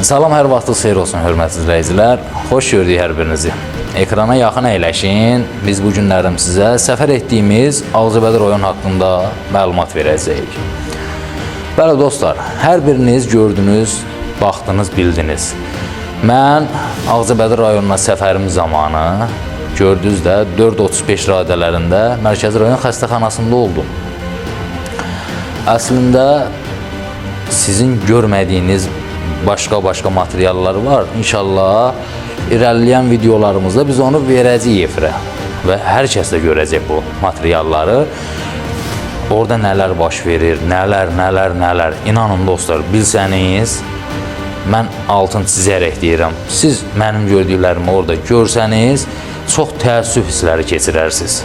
Salam, hər vaxtınız xeyir olsun, hörmətli izləyicilər. Xoş gördük hər birinizi. Ekrana yaxın əyləşin. Biz bu günlərim sizə səfər etdiyimiz Ağcabədi rayon haqqında məlumat verəcəyik. Bəli dostlar, hər biriniz gördünüz, baxdınız, bildiniz. Mən Ağcabədi rayonuna səfərim zamanı gördünüz də 435 radələrində Mərkəzi rayon xəstəxanasında oldum. Əslində sizin görmədiyiniz başqa-başqa materiallar var. İnşallah irəliləyən videolarımızda biz onu verəcəyik efirə və hər kəs də bu materialları. Orada nələr baş verir, nələr, nələr, nələr. İnanın dostlar, bilsəniz mən altın çizərək deyirəm. Siz mənim gördüklərimi orada görsəniz, çox təəssüf hissləri keçirərsiniz.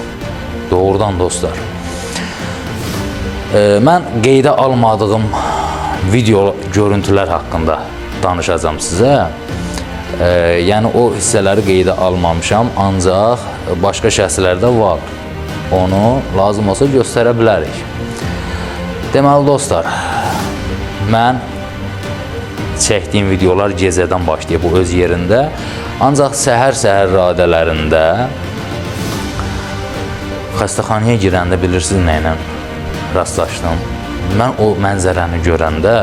Doğrudan dostlar. Ee, Mən qeydə almadığım video görüntülər haqqında danışacağam sizə. Ee, yəni o hissələri qeydə almamışam, ancaq başqa şəxslərdə var. Onu lazım olsa göstərə bilərik. Deməli dostlar, mən çəkdiyim videolar gecədən başlayıb bu öz yerində. Ancaq səhər-səhər radələrində xəstəxanaya girəndə bilirsiniz nə ilə rastlaşdım. Mən o mənzərəni görəndə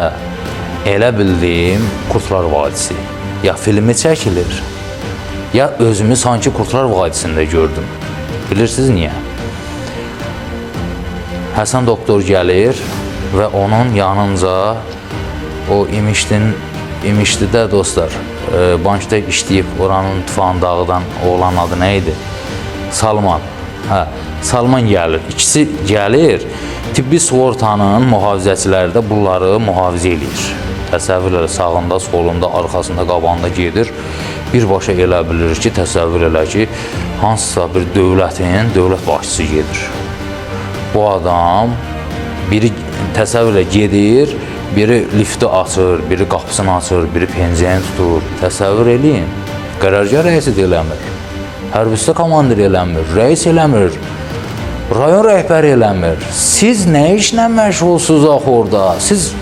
elə bildim Kurtlar Vadisi. Ya filmi çəkilir, ya özümü sanki Kurtlar Vadisində gördüm. Bilirsiniz niyə? Həsən doktor gəlir və onun yanınca o İmişdin İmişdidə dostlar, e, bankda işləyib oranın tufan dağıdan oğlan adı nə idi? Salman. Hə, Salman gəlir. İkisi gəlir. Tibbi sığortanın mühafizəçiləri də bunları mühafizə eləyir. Təsəvvür elə sağında, solunda, arxasında, qabağında gedir. Birbaşa elə bilir ki, təsəvvür elə ki, hansısa bir dövlətin dövlət başçısı gedir. Bu adam biri təsəvvür elə gedir, biri lifti açır, biri qapısını açır, biri pencəyini tutur. Təsəvvür eləyin. Qərargah rəisi də eləmir. Hərbistə komandir eləmir, rəis eləmir. Rayon rəhbəri eləmir. Siz nə işlə məşğulsunuz axı orada? Siz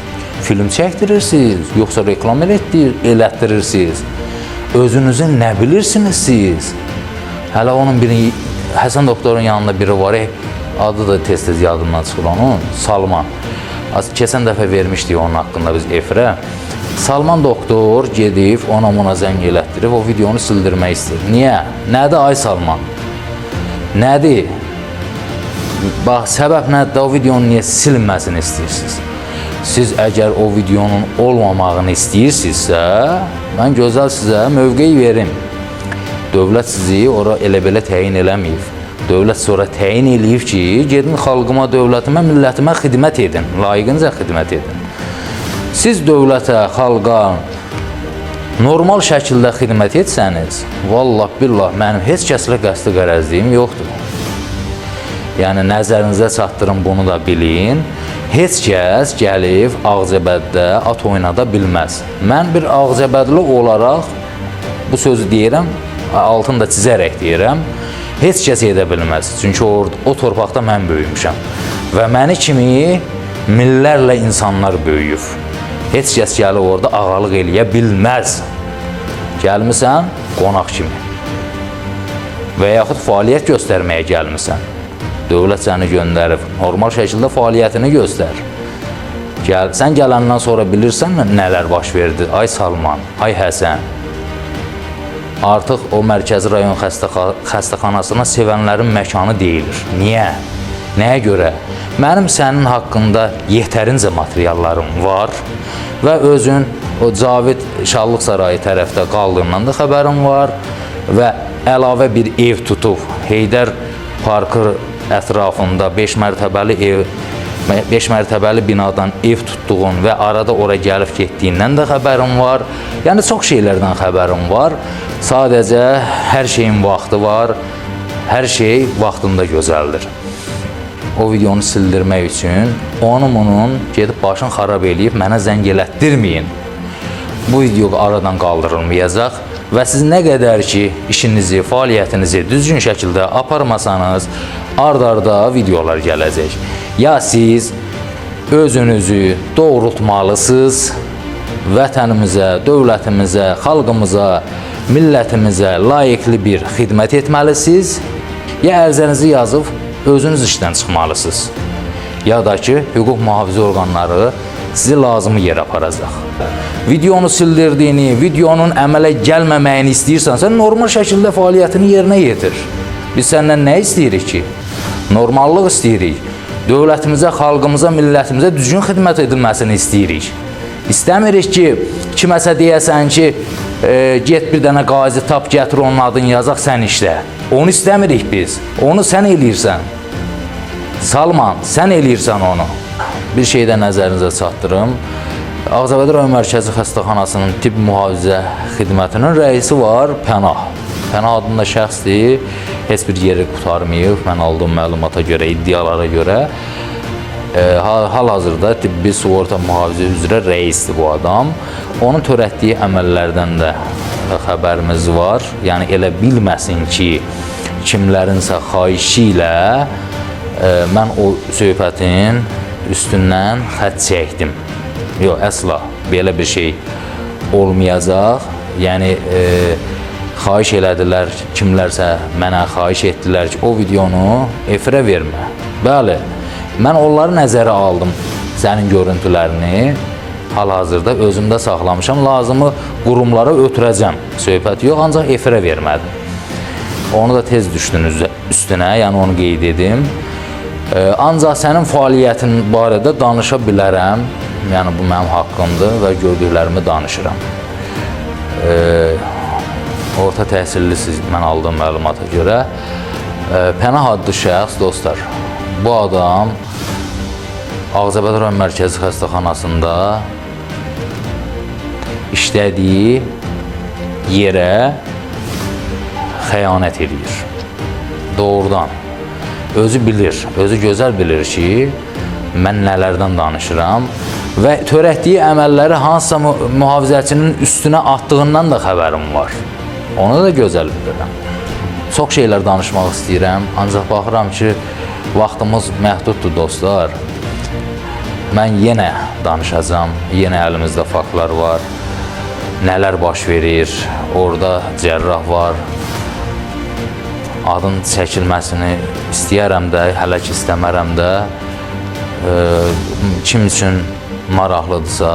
film çəkdirirsiniz, yoxsa reklam elətdir, elətdirirsiniz? Özünüzü nə bilirsiniz siz? Hələ onun biri Həsən doktorun yanında biri var, eh, adı da tez-tez yadımdan çıxır onun, Salman. Az keçən dəfə vermişdik onun haqqında biz efirə. Salman doktor gedib ona ona zəng elətdirib o videonu sildirmək istəyir. Niyə? Nədir ay Salman? Nədir? Bax, səbəb nədir? O videonun niyə silinməsini istəyirsiniz? Siz əgər o videonun olmamağını istəyirsinizsə, mən gözəl sizə mövqe verim. Dövlət sizi ora elə belə təyin eləməyib. Dövlət sonra təyin eləyib ki, gedin xalqıma, dövlətimə, millətimə xidmət edin, layiqincə xidmət edin. Siz dövlətə, xalqa normal şəkildə xidmət etsəniz, vallah billah mənim heç kəslə qəsdi qərəzliyim yoxdur. Yəni nəzərinizə çatdırın bunu da bilin. Heç kəs gəlib Ağcabəddə at oynada bilməz. Mən bir Ağcabədli olaraq bu sözü deyirəm, altını da çizərək deyirəm. Heç kəs edə bilməz. Çünki o, o torpaqda mən böyümüşəm və məni kimi minlərlə insanlar böyüyüb. Heç kəs gəlib orada ağalıq eləyə bilməz. Gəlmisən qonaq kimi və yaxud fəaliyyət göstərməyə gəlmisən. Dövlət səni göndərib, normal şəkildə fəaliyyətini göstər. Gəl, sən gələndən sonra bilirsən nələr baş verdi? Ay Salman, ay Həsən. Artıq o Mərkəzi rayon xəstəxa- xəstəxanasına sevənlərin məkanı deyilir. Niyə? Nəyə görə? Mənim sənin haqqında yetərincə materiallarım var və özün o Cavid Şallıq sarayı tərəfdə qaldığından da xəbərim var və əlavə bir ev tutub Heydər parkı ətrafında 5 mərtəbəli ev 5 mərtəbəli binadan ev tutduğun və arada ora gəlib getdiyindən də xəbərim var. Yəni çox şeylərdən xəbərim var. Sadəcə hər şeyin vaxtı var. Hər şey vaxtında gözəldir. O videonu sildirmək üçün onun bunun gedib başını xarab eləyib mənə zəng elətdirməyin. Bu video aradan qaldırılmayacaq və siz nə qədər ki işinizi, fəaliyyətinizi düzgün şəkildə aparmasanız, ard-arda videolar gələcək. Ya siz özünüzü doğrultmalısınız, vətənimizə, dövlətimizə, xalqımıza, millətimizə layiqli bir xidmət etməlisiniz. Ya ərizənizi yazıb özünüz işdən çıxmalısınız. Ya da ki, hüquq mühafizə orqanları sizi lazımı yerə aparacaq. Videonu sildirdiyini, videonun əmələ gəlməməyini istəyirsən, sən normal şəkildə fəaliyyətini yerinə yetir. Biz səndən nə istəyirik ki? Normallıq istəyirik. Dövlətimizə, xalqımıza, millətimizə düzgün xidmət edilməsini istəyirik. İstəmirik ki, kiməsə deyəsən ki, e, get bir dənə qazi tap gətir onun adını yazaq sən işlə. Onu istəmirik biz. Onu sən eləyirsən. Salman, sən eləyirsən onu. Bir şey də nəzərinizə çatdırım. Ağcabədi rayon mərkəzi xəstəxanasının tibb mühafizə xidmətinin rəisi var Pənah. Pənah adında şəxsdir. Heç bir yeri qurtarmayıb. Mən aldığım məlumata görə, iddialara görə e, hal- hal-hazırda tibbi sığorta mühafizə üzrə rəisdir bu adam. Onun törətdiyi əməllərdən də xəbərimiz var. Yəni elə bilməsin ki, kimlərinsə xahişi ilə e, mən o söhbətin üstündən xətt çəkdim. Yox, əsla belə bir şey olmayacaq. Yəni e, xahiş elədilər, kimlərsə mənə xahiş etdilər ki, o videonu efirə vermə. Bəli, mən onları nəzərə aldım, sənin görüntülərini hal-hazırda özümdə saxlamışam. Lazımı qurumlara ötürəcəm. Söhbət yox, ancaq efirə vermədim. Onu da tez düşdün üzə- üstünə, yəni onu qeyd edim. Ee, Ancaq sənin fəaliyyətin barədə danışa bilərəm. Yəni bu mənim haqqımdır və gördüklərimi danışıram. Ee, Orta təhsillisiz mən aldığım məlumata görə e, Pənah adlı şəxs dostlar. Bu adam Ağcabədi rayon mərkəzi xəstəxanasında işlədiyi yerə xəyanət edir. Doğrudan. Özü bilir, özü gözəl bilir ki, mən nələrdən danışıram və törətdiyi əməlləri hansısa mü- mühafizəçinin üstünə atdığından da xəbərim var. Onu da gözəl bilirəm. Çox şeylər danışmaq istəyirəm, ancaq baxıram ki, vaxtımız məhduddur dostlar. Mən yenə danışacağam. Yenə əlimizdə faktlar var. Nələr baş verir? Orada cərrah var. Adın çəkilməsini istəyərəm də, hələ ki istəmərəm də. E, kim üçün maraqlıdırsa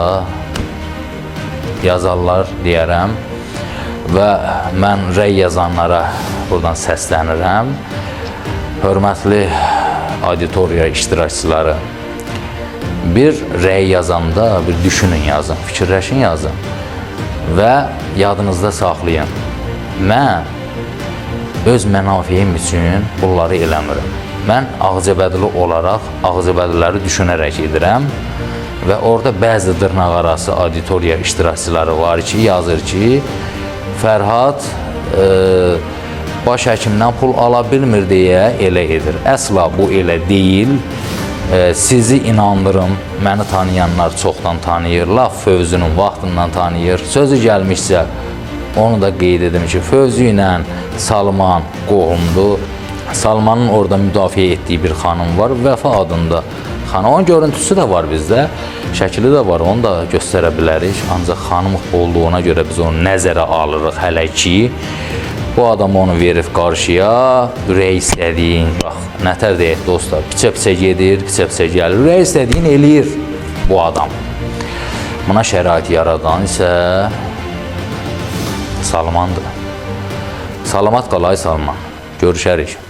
yazarlar deyərəm və mən rəy yazanlara buradan səslənirəm. Hörmətli auditoriya iştirakçıları, bir rəy yazanda bir düşünün yazın, fikirləşin yazın və yadınızda saxlayın. Mən öz mənafeyim üçün bunları eləmirəm. Mən Ağcabədili olaraq Ağcabədiləri düşünərək edirəm və orada bəzi dırnaqarası auditoriya iştirakçıları var ki, yazır ki, Fərhad e, baş həkimdən pul ala bilmir deyə elə edir. Əsla bu elə deyil. E, sizi inandırım, məni tanıyanlar çoxdan tanıyır, laf Fövzünün vaxtından tanıyır. Sözü gəlmişsə onu da qeyd edim ki, Fövzü ilə Salman qohumdur. Salmanın orada müdafiə etdiyi bir xanım var, Vəfa adında xanım. Onun görüntüsü də var bizdə, şəkli də var, onu da göstərə bilərik. Ancaq xanım olduğuna görə biz onu nəzərə alırıq hələ ki. Bu adam onu verib qarşıya, ürək istədiyin, bax, nətər deyək dostlar, piçə-piçə gedir, piçə-piçə gəlir, ürək istədiyin eləyir bu adam. Buna şərait yaradan isə Salmandır. Salamat qalay Salman. Görüşərik.